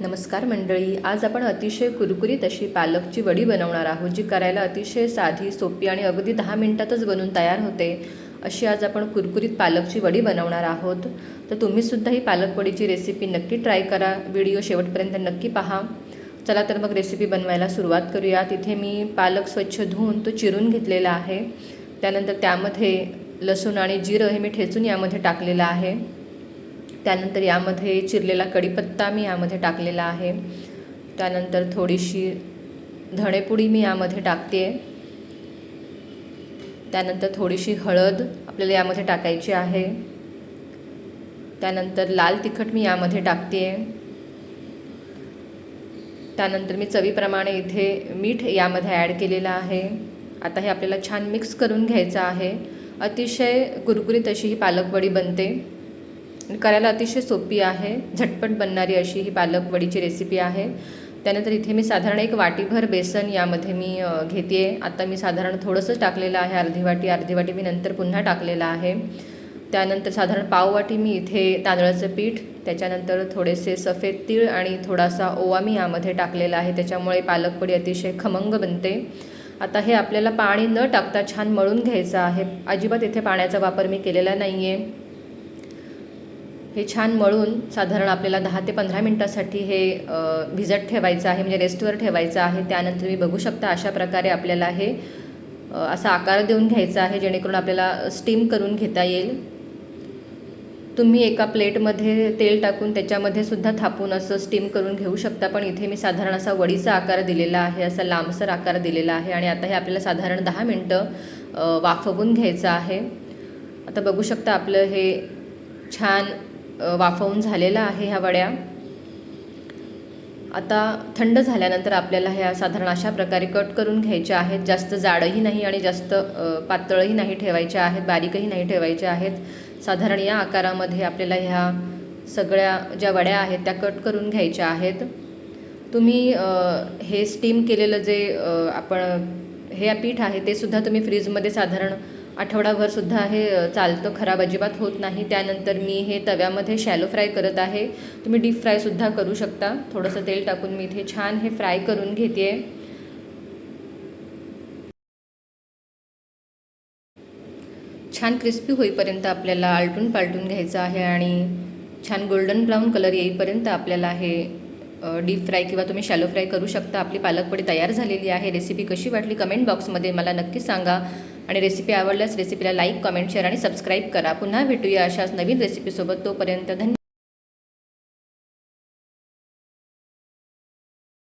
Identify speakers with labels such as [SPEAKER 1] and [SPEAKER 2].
[SPEAKER 1] नमस्कार मंडळी आज आपण अतिशय कुरकुरीत अशी पालकची वडी बनवणार आहोत जी करायला अतिशय साधी सोपी आणि अगदी दहा मिनटातच बनून तयार होते. अशी आज आपण कुरकुरीत पालकची वडी बनवणार आहोत. तर तुम्हीसुद्धा ही पालकवडीची रेसिपी नक्की ट्राय करा. व्हिडिओ शेवटपर्यंत नक्की पहा. चला तर मग रेसिपी बनवायला सुरुवात करूया. तिथे मी पालक स्वच्छ धुवून तो चिरून घेतलेला आहे. त्यानंतर त्यामध्ये लसूण आणि जिरं हे मी ठेचून यामध्ये टाकलेलं आहे. त्यानंतर यामध्ये चिरलेला कढीपत्ता मी यामध्ये टाकलेला आहे. त्यानंतर थोडीशी धणेपुडी मी यामध्ये टाकते. त्यानंतर थोडीशी हळद आपल्याला यामध्ये टाकायची आहे. त्यानंतर लाल तिखट मी यामध्ये टाकते. त्यानंतर मी चवीप्रमाणे इथे मीठ यामध्ये ॲड केलेलं आहे. आता हे आपल्याला छान मिक्स करून घ्यायचं आहे. अतिशय कुरकुरीत अशी ही पालक वडी बनते. करायला अतिशय सोपी आहे. झटपट बनणारी अशी ही पालक वडीची रेसिपी आहे. त्यानंतर इथे मी साधारण एक वाटीभर बेसन यामध्ये मी घेते आता मी साधारण थोडंसंच टाकलेलं आहे अर्धी वाटी अर्धी वाटी मी नंतर पुन्हा टाकलेलं आहे. त्यानंतर साधारण पाववाटी मी इथे तांदळाचं पीठ त्याच्यानंतर थोडेसे सफेद तीळ आणि थोडासा ओवा मी यामध्ये टाकलेला आहे. त्याच्यामुळे पालक वडी अतिशय खमंग बनते. आता हे आपल्याला पाणी न टाकता छान मळून घ्यायचं आहे. अजिबात इथे पाण्याचा वापर मी केलेला नाही आहे हे छान मळून साधारण आपल्याला दहा ते पंधरा मिनटासाठी हे भिजत ठेवायचं आहे म्हणजे रेस्टवर ठेवायचं आहे. त्यानंतर मी बघू शकता अशा प्रकारे आपल्याला हे असा आकार देऊन घ्यायचा आहे जेणेकरून आपल्याला स्टीम करून घेता येईल. तुम्ही एका प्लेटमध्ये तेल टाकून त्याच्यामध्ये सुद्धा थापून असं स्टीम करून घेऊ शकता. पण इथे मी साधारण असा वडीचा आकार दिलेला आहे असा लांबसर आकार दिलेला आहे. आणि आता हे आपल्याला साधारण दहा मिनटं वाफवून घ्यायचं आहे. आता बघू शकता आपलं हे छान वाफवून झालेला आहे ह्या वड्या. आता थंड झाल्यानंतर आपल्याला ह्या साधारण अशा प्रकारे कट करून घ्यायच्या आहेत. जास्त जाडही नाही आणि जास्त पातळही नाही ठेवायच्या आहेत बारीकही नाही ठेवायच्या आहेत. साधारण या आकारामध्ये आपल्याला ह्या सगळ्या ज्या वड्या आहेत त्या कट करून घ्यायच्या आहेत. तुम्ही हे स्टीम केलेलं जे आपण हे पीठ आहे ते सुद्धा तुम्ही फ्रीजमध्ये साधारण आठवडाभरसुद्धा हे चालतं खराब अजिबात होत नाही. त्यानंतर मी हे तव्यामध्ये शॅलो फ्राय करत आहे. तुम्ही डीप फ्रायसुद्धा करू शकता. थोडंसं तेल टाकून मी इथे छान हे फ्राय करून घेते. आहे छान क्रिस्पी होईपर्यंत आपल्याला आलटून पालटून घ्यायचं आहे आणि छान गोल्डन ब्राऊन कलर येईपर्यंत आपल्याला हे डीप फ्राय किंवा तुम्ही शॅलो फ्राय करू शकता. आपली पालकपडी तयार झालेली आहे. रेसिपी कशी वाटली? कमेंट बॉक्समध्ये मला नक्की सांगा. आणि रेसिपी आवडल्यास रेसिपीला लाईक कमेंट शेअर आणि सबस्क्राईब करा. पुन्हा भेटूया अशाच नवीन रेसिपीसोबत तोपर्यंत धन्यवाद.